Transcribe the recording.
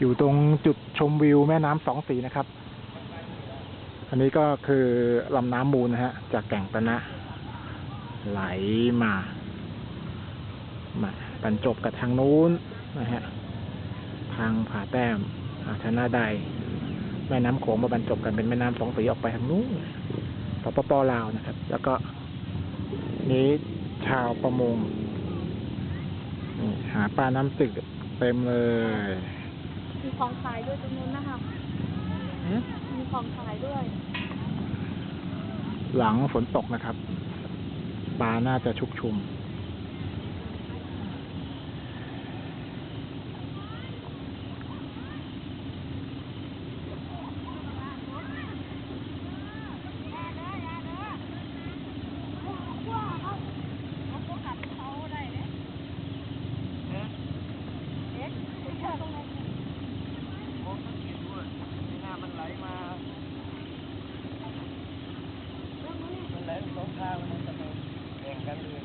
อยู่ตรงจุดชมวิวแม่น้ำสองสีนะครับ อันนี้ก็คือลำน้ำมูลนะฮะ จากแก่งตะนะ ไหลมามาบรรจบกับทางนู้นนะฮะ ทางผาแต้มผาชนะใด แม่น้ำโขงมาบรรจบกันเป็นแม่น้ำสองสีออกไปทางนู้นสปปลาวนะครับ แล้วก็นี้ชาวประมงหาปลาน้ำตึกเต็มเลย มีของขายด้วยตรงนู้นนะคะ หืมมีของขายด้วย หลังฝนตกนะครับ ปลาน่าจะชุกชุม มันไหลมา มันไหลสองทางมันจะมา แข่งกันเลย